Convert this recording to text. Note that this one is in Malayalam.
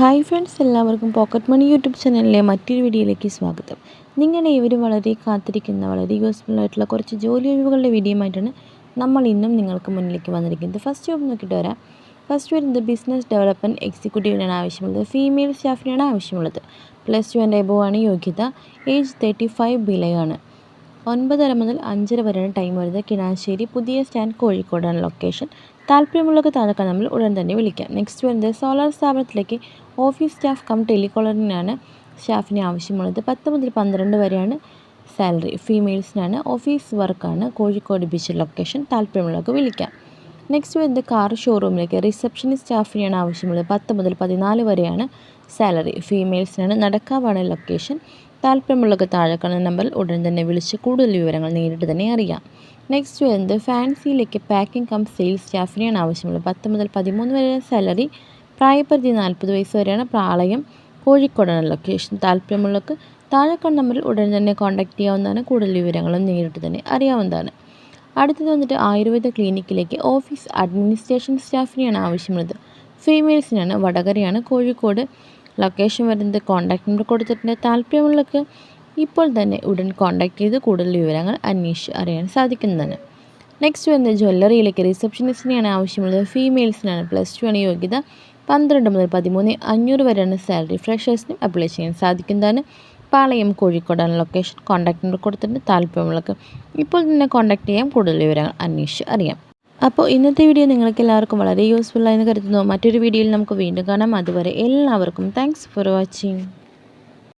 ഹായ് ഫ്രണ്ട്സ് എല്ലാവർക്കും പോക്കറ്റ് മണി യൂട്യൂബ് ചാനലിലെ മറ്റൊരു വീഡിയോയിലേക്ക് സ്വാഗതം. നിങ്ങളെ ഇവരും വളരെ കാത്തിരിക്കുന്ന വളരെ യൂസ്ഫുൾ ആയിട്ടുള്ള കുറച്ച് ജോലി ഒഴിവുകളുടെ വീഡിയോയുമായിട്ടാണ് നമ്മൾ ഇന്നും നിങ്ങൾക്ക് മുന്നിലേക്ക് വന്നിരിക്കുന്നത്. ഫസ്റ്റ് ജോബ് നോക്കിയിട്ട് വരാം. ഫസ്റ്റ് വരുന്നത് ബിസിനസ് ഡെവലപ്മെന്റ് എക്സിക്യൂട്ടീവിനാണ് ആവശ്യമുള്ളത്. ഫീമെയിൽ സ്റ്റാഫിനാണ് ആവശ്യമുള്ളത്. പ്ലസ് ടു ആൻഡ് എബോ ആണ് യോഗ്യത. ഏജ് തേർട്ടി ഫൈവ് ബിലയാണ് ഒൻപതര മുതൽ അഞ്ചര വരെയാണ് ടൈം വരുന്നത്. കിണാശ്ശേരി പുതിയ സ്റ്റാൻഡ് കോഴിക്കോടാണ് ലൊക്കേഷൻ താല്പര്യമുള്ളവർക്ക് താഴെ നമ്മൾ ഉടൻ തന്നെ വിളിക്കാം. നെക്സ്റ്റ് വരുന്നത് സോളാർ സ്ഥാപനത്തിലേക്ക് ഓഫീസ് സ്റ്റാഫ് കം ടെലികോളറിനാണ് സ്റ്റാഫിന് ആവശ്യമുള്ളത്. പത്ത് മുതൽ പന്ത്രണ്ട് വരെയാണ് സാലറി ഫീമെയിൽസിനാണ് ഓഫീസ് വർക്കാണ് കോഴിക്കോട് ബീച്ച് ലൊക്കേഷൻ താല്പര്യമുള്ളവർക്ക് വിളിക്കാം. നെക്സ്റ്റ് വരുന്നത് കാർ ഷോറൂമിലേക്ക് റിസപ്ഷനിസ്റ്റ് സ്റ്റാഫിനെയാണ് ആവശ്യമുള്ളത്. പത്ത് മുതൽ പതിനാല് വരെയാണ് സാലറി ഫീമെയിൽസിനാണ് നടക്കാവാണ് ലൊക്കേഷൻ താല്പര്യമുള്ളവർക്ക് താഴെ കാണുന്ന നമ്പർ ഉടൻ തന്നെ വിളിച്ച് കൂടുതൽ വിവരങ്ങൾ നേരിട്ട് തന്നെ അറിയാം. നെക്സ്റ്റ് വരുന്നത് ഫാൻസിയിലേക്ക് പാക്കിംഗ് കം സെയിൽസ് സ്റ്റാഫിനെയാണ് ആവശ്യമുള്ളത്. പത്ത് മുതൽ പതിമൂന്ന് വരെ സാലറി പ്രായപരിധി നാൽപ്പത് വയസ്സ് വരെയാണ് പ്രാളയം കോഴിക്കോടാണ് ലൊക്കേഷൻ താല്പര്യമുള്ളവർക്ക് താഴെ കാണുന്ന നമ്പറിൽ ഉടൻ തന്നെ കോൺടാക്ട് ചെയ്യാവുന്നതാണ്. കൂടുതൽ വിവരങ്ങളും നേരിട്ട് തന്നെ അറിയാവുന്നതാണ്. അടുത്തത് വന്നിട്ട് ആയുർവേദ ക്ലിനിക്കിലേക്ക് ഓഫീസ് അഡ്മിനിസ്ട്രേഷൻ സ്റ്റാഫിനെയാണ് ആവശ്യമുള്ളത്. ഫീമെയിൽസിനാണ് വടകരയാണ് കോഴിക്കോട് ലൊക്കേഷൻ വരുന്നത് കോൺടാക്ട് നമ്പർ കൊടുത്തിട്ടുണ്ട്. താല്പര്യമുള്ളവർക്ക് ഇപ്പോൾ തന്നെ ഉടൻ കോൺടാക്ട് ചെയ്ത് കൂടുതൽ വിവരങ്ങൾ അന്വേഷിച്ച് അറിയാൻ സാധിക്കുന്നതാണ്. നെക്സ്റ്റ് വന്ന് ജ്വല്ലറിയിലേക്ക് റിസപ്ഷനിസ്റ്റിനെയാണ് ആവശ്യമുള്ളത്. ഫീമെയിൽസിനാണ് പ്ലസ് ടു ആണ് യോഗ്യത. പന്ത്രണ്ട് മുതൽ പതിമൂന്ന് അഞ്ഞൂറ് വരെയാണ് സാലറി ഫ്രഷേഴ്സിനും അപ്ലൈ ചെയ്യാൻ സാധിക്കുന്നതാണ്. പാളയം കോഴിക്കോടാണ് ലൊക്കേഷൻ കോൺടാക്ട് നമ്പർ കൊടുത്തിട്ടുണ്ട്. താല്പര്യമുള്ളവർക്ക് ഇപ്പോൾ തന്നെ കോൺടാക്ട് ചെയ്യാം കൂടുതൽ വിവരങ്ങൾ അന്വേഷിച്ച് അറിയാം. അപ്പോൾ ഇന്നത്തെ വീഡിയോ നിങ്ങൾക്ക് എല്ലാവർക്കും വളരെ യൂസ്ഫുൾ ആയെന്ന് കരുതുന്നു. മറ്റൊരു വീഡിയോയിൽ നമുക്ക് വീണ്ടും കാണാം. അതുവരെ എല്ലാവർക്കും താങ്ക്സ് ഫോർ വാച്ചിങ്